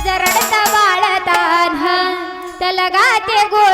माझं रडत बाळतान त्याला गो